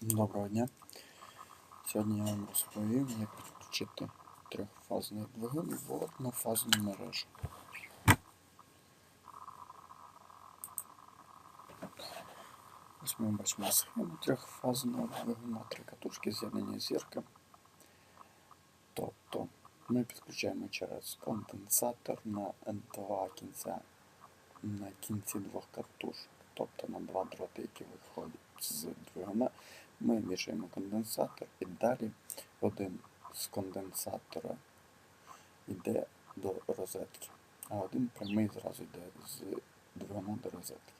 Доброго дня. Сьогодні я вам розповім, як підключити трьохфазний двигун в однофазну мережу. Ось ми бачимо схему трьохфазного двигуна, три катушки з'єднання зірки. Тобто ми підключаємо через конденсатор на два кінця на кінці двох катушок, тобто на два дроти, які виходять з двигуна, ми вішаємо конденсатор і далі один з конденсатора йде до розетки, а один прямий зразу йде з двигуна до розетки.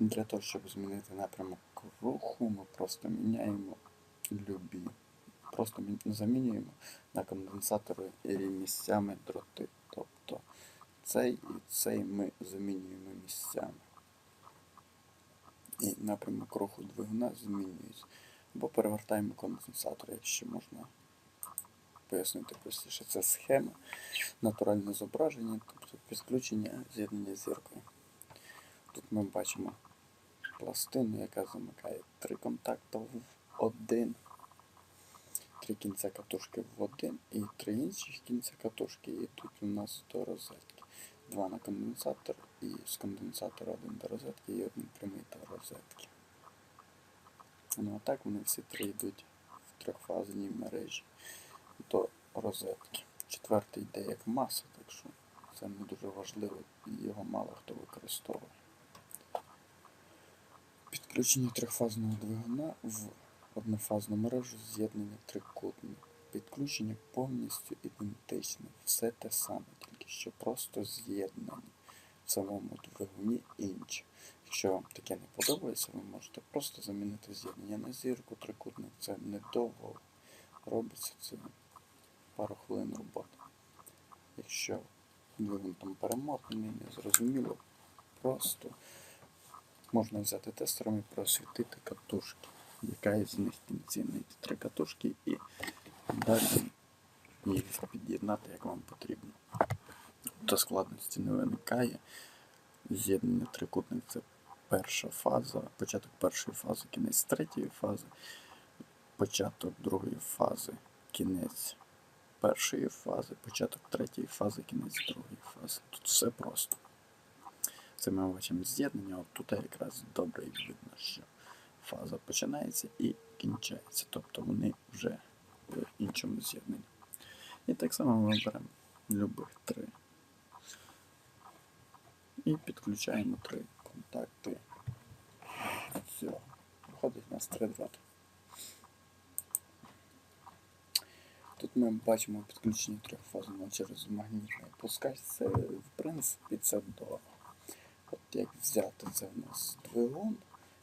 Для того, щоб змінити напрямок руху, ми просто міняємо любі. Просто замінюємо на конденсатори місцями дроти. Тобто цей і цей ми замінюємо місцями. І напрямок руху двигуна змінюється. Або перевертаємо конденсатор, якщо можна пояснити простіше. Це схема, натуральне зображення, тобто підключення з'єднання зіркою. Тут ми бачимо пластину, яка замикає три контакти в один, три кінця катушки в один і три інших кінця катушки йдуть у нас до розетки. Два на конденсатор і з конденсатора один до розетки і один прямий до розетки. Ну а так вони всі три йдуть в трьохфазній мережі до розетки. Четвертий йде як маса, так що це не дуже важливо і його мало хто використовує. Підключення трьохфазного двигуна в однофазну мережу з'єднання трикутник. Підключення повністю ідентичне, все те саме, що просто з'єднані в самому двигуні інше. Якщо вам таке не подобається, ви можете просто замінити з'єднання на зірку, трикутник. Це недовго робиться, це пару хвилин роботи. Якщо двигун там перемотаний, незрозуміло, просто можна взяти тестером і просвітити катушки. Яка із них кінці знайти три катушки і далі їх під'єднати, як вам потрібно. До складності не виникає. З'єднання трикутник це перша фаза, початок першої фази, кінець третьої фази, початок другої фази, кінець першої фази, початок третьої фази, кінець другої фази. Тут все просто. Це ми бачимо з'єднання, от тут якраз добре видно, що фаза починається і кінчається. Тобто вони вже в іншому з'єднанні. І так само ми беремо любих три. І підключаємо три контакти цього. Виходить у нас три дроти. Тут ми бачимо підключення трьохфазного через магнітний пускач. Це в принципі це до. От як взяти це в нас двигун,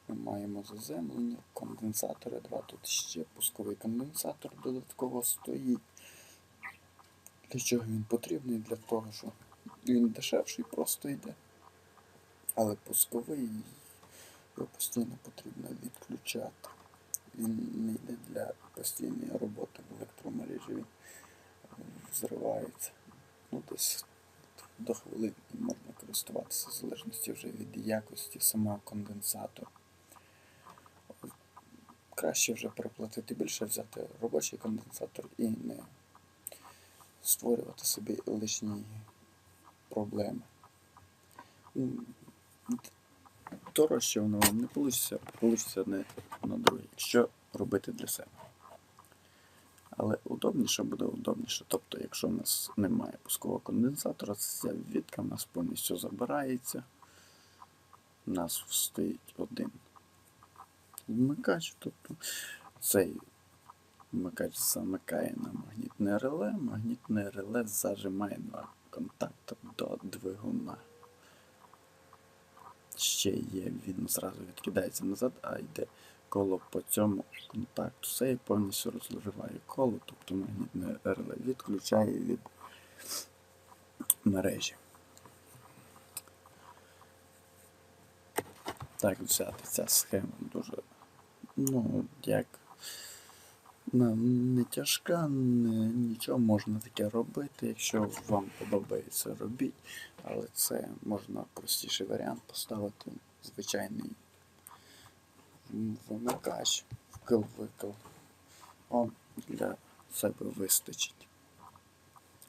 ми маємо заземлення, конденсатори два. Тут ще пусковий конденсатор додатково стоїть. Для чого він потрібний? Для того, що він дешевший просто йде. Але пусковий його постійно потрібно відключати. Він не йде для постійної роботи в електромережі, він взривається. Ну, десь до хвилин можна користуватися в залежності вже від якості самого конденсатора. Краще вже переплатити більше, взяти робочий конденсатор і не створювати собі лишні проблеми. Дорожче воно вам не вийде, вийде одне на друге, якщо робити для себе. Але удобніше буде удобніше. Тобто, якщо в нас немає пускового конденсатора, ця відка в нас повністю забирається. У нас стоїть один вмикач, тобто цей вмикач замикає на магнітне реле, магнітне реле зажимає на контакт до двигуна. Ще є, він зразу відкидається назад, а йде коло по цьому контакту. Все і повністю розриває коло, тобто магнітне реле відключає від мережі. Так взяти ця схема дуже, ну, як на- не тяжка, не, нічого можна таке робити. Якщо вам подобається, робіть. Але це можна простіший варіант поставити звичайний вимикач, вкл-викл. Вам для себе вистачить.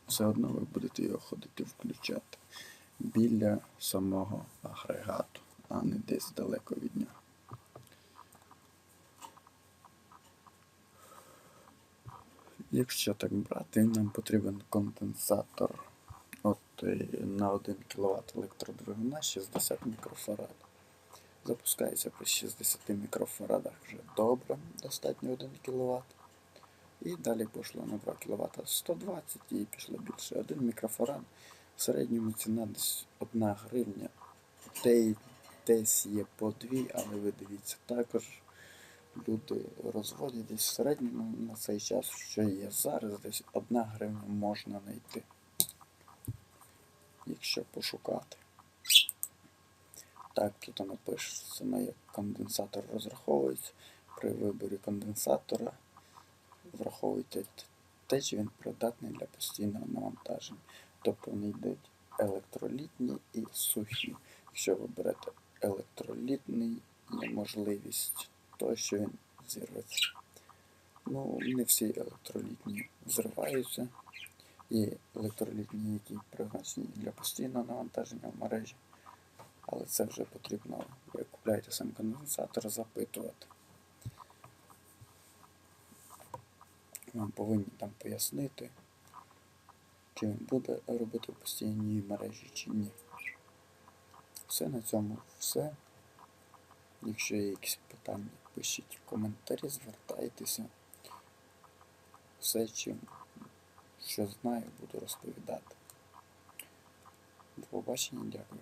Все одно ви будете його ходити включати біля самого агрегату, а не десь далеко від нього. Якщо так брати, нам потрібен конденсатор от, е, на 1 кВт електродвигуна 60 мікрофарад. Запускається при 60 мікрофарадах вже добре, достатньо 1 кВт. І далі пішло на 2 кВт 120 і пішло більше. 1 мікрофарад. В середньому ціна десь 1 гривня. Де, десь є по 2, але ви дивіться, також люди розводять в середньому на цей час, що є зараз, десь 1 гривня можна знайти. Якщо пошукати. Так, тут напишеться, як конденсатор розраховується. При виборі конденсатора враховуйте те, чи він придатний для постійного навантаження. Тобто вони йдуть електролітні і сухі. Якщо ви берете електролітний, є можливість того, що він зірветься. Ну, не всі електролітні зриваються. Є електролітні, які призначені для постійного навантаження в мережі. Але це вже потрібно, ви купляєте сам конденсатор, запитувати. Вам повинні там пояснити, чи він буде робити в постійній мережі чи ні. Все на цьому все. Якщо є якісь питання, пишіть коментарі, звертайтеся. Все, чим що знаю, буду розповідати. До побачення, дякую.